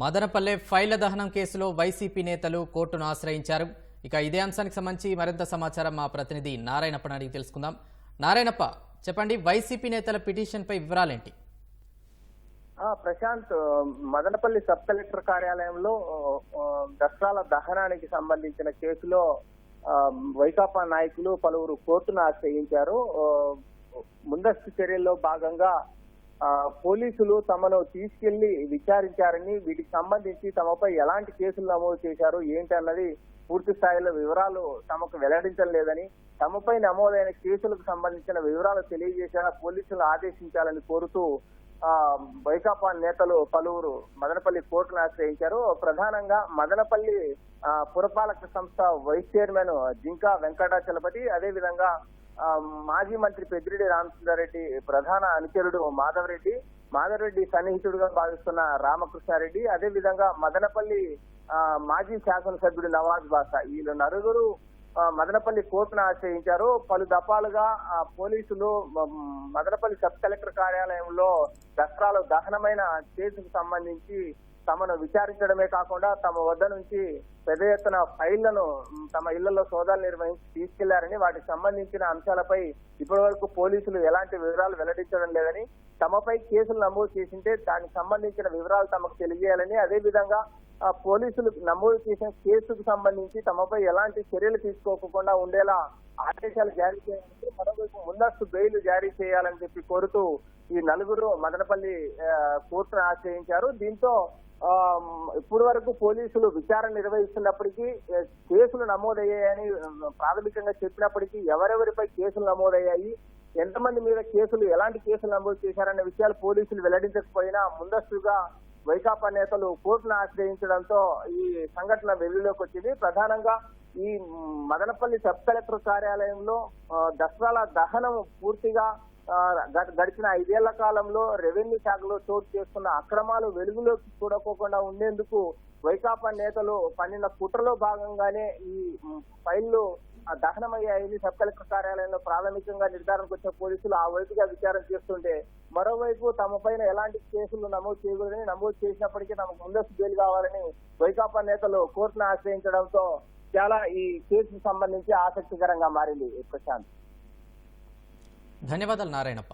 మదనపల్లె ఫైళ్ళ దహనం కేసులో వైసీపీ నేతలు కోర్టును ఆశ్రయించారు. ఇక ఇదే అంశానికి సంబంధించి మరింత సమాచారం మా ప్రతినిధి నారాయణప్పని అడిగి తెలుసుకుందాం. నారాయణప్ప చెప్పండి వైసీపీ నేతల పిటిషన్పై వివరాలేంటి? ప్రశాంత్ మదనపల్లి సబ్ కలెక్టర్ కార్యాలయంలో దసరాల దహనానికి సంబంధించిన కేసులో వైకాపా నాయకులు పలువురు కోర్టును ఆశ్రయించారు. ముందస్తు చర్యల్లో భాగంగా పోలీసులు తమను తీసుకెళ్ళి విచారించారని వీటికి సంబంధించి తమపై ఎలాంటి కేసులు నమోదు చేశారు ఏంటి అన్నది పూర్తి స్థాయిలో వివరాలు తమకు వెల్లడించడం లేదని తమపై నమోదైన కేసులకు సంబంధించిన వివరాలు తెలియజేసేలా పోలీసులు ఆదేశించాలని కోరుతూ వైకాపా నేతలు పలువురు మదనపల్లి కోర్టును ఆశ్రయించారు. ప్రధానంగా మదనపల్లి పురపాలక సంస్థ వైస్ చైర్మన్ జింకా వెంకటాచలపతి అదేవిధంగా మాజీ మంత్రి పెద్దిరెడ్డి రామచంద్రారెడ్డి ప్రధాన అనుచరుడు మాధవరెడ్డి మాధవరెడ్డి సన్నిహితుడుగా భావిస్తున్న రామకృష్ణారెడ్డి అదే విధంగా మదనపల్లి మాజీ శాసనసభ్యుడు నవాజ్ బాషా వీళ్ళు నలుగురు మదనపల్లి కోర్టును ఆశ్రయించారు. పలు దఫాలుగా పోలీసులు మదనపల్లి సబ్ కలెక్టర్ కార్యాలయంలో దసరాలు దహనమైన కేసుకు సంబంధించి తమను విచారించడమే కాకుండా తమ వద్ద నుంచి పెద్ద ఎత్తున ఫైళ్ళను తమ ఇళ్ళలో సోదాలు నిర్వహించి తీసుకెళ్ళారని వాటికి సంబంధించిన అంశాలపై ఇప్పటి వరకు పోలీసులు ఎలాంటి వివరాలు వెల్లడించడం లేదని తమపై కేసులు నమోదు చేసింటే దానికి సంబంధించిన వివరాలు తమకు తెలియజేయాలని అదే విధంగా ఆ పోలీసులు నమోదు చేసిన కేసుకు సంబంధించి తమపై ఎలాంటి చర్యలు తీసుకోకుండా ఉండేలా ఆదేశాలు జారీ చేయాలంటే మరోవైపు ముందస్తు బెయిల్ జారీ చేయాలని చెప్పి కోరుతూ ఈ నలుగురు మదనపల్లి కోర్టును ఆశ్రయించారు. దీంతో ఇప్పటి వరకు పోలీసులు విచారణ నిర్వహిస్తున్నప్పటికీ కేసులు నమోదయ్యాయని ప్రాథమికంగా చెప్పినప్పటికీ ఎవరెవరిపై కేసులు నమోదయ్యాయి ఎంతమంది మీద కేసులు ఎలాంటి కేసులు నమోదు చేశారనే విషయాలు పోలీసులు వెల్లడించకపోయినా ముందస్తుగా వైకాపా నేతలు కోర్టును ఆశ్రయించడంతో ఈ సంఘటన వెలుగులోకి వచ్చింది. ప్రధానంగా ఈ మదనపల్లి సబ్ కలెక్టర్ కార్యాలయంలో దసరాల దహనం పూర్తిగా గ- గడిచిన ఐదేళ్ళ కాలంలో రెవెన్యూ శాఖలో చోటు చేసుకున్న అక్రమాలు వెలుగులోకి చూడకోకుండా ఉండేందుకు వైకాపా నేతలు పన్నిన కుట్రలో భాగంగానే ఈ ఫైళ్ళు దహనమయ్యాయని సబ్ కలెక్టర్ కార్యాలయంలో ప్రాథమికంగా నిర్ధారణకు వచ్చిన పోలీసులు ఆ వైపుగా విచారణ చేస్తుంటే మరోవైపు తమ పైన ఎలాంటి కేసులు నమోదు చేయకూడదని నమోదు చేసినప్పటికీ తమకు ముందస్తు బెయిల్ కావాలని వైకాపా నేతలు కోర్టును ఆశ్రయించడంతో చాలా ఈ కేసుకు సంబంధించి ఆసక్తికరంగా మారింది ప్రశాంత్. ధన్యవాదాలు నారాయణప్ప.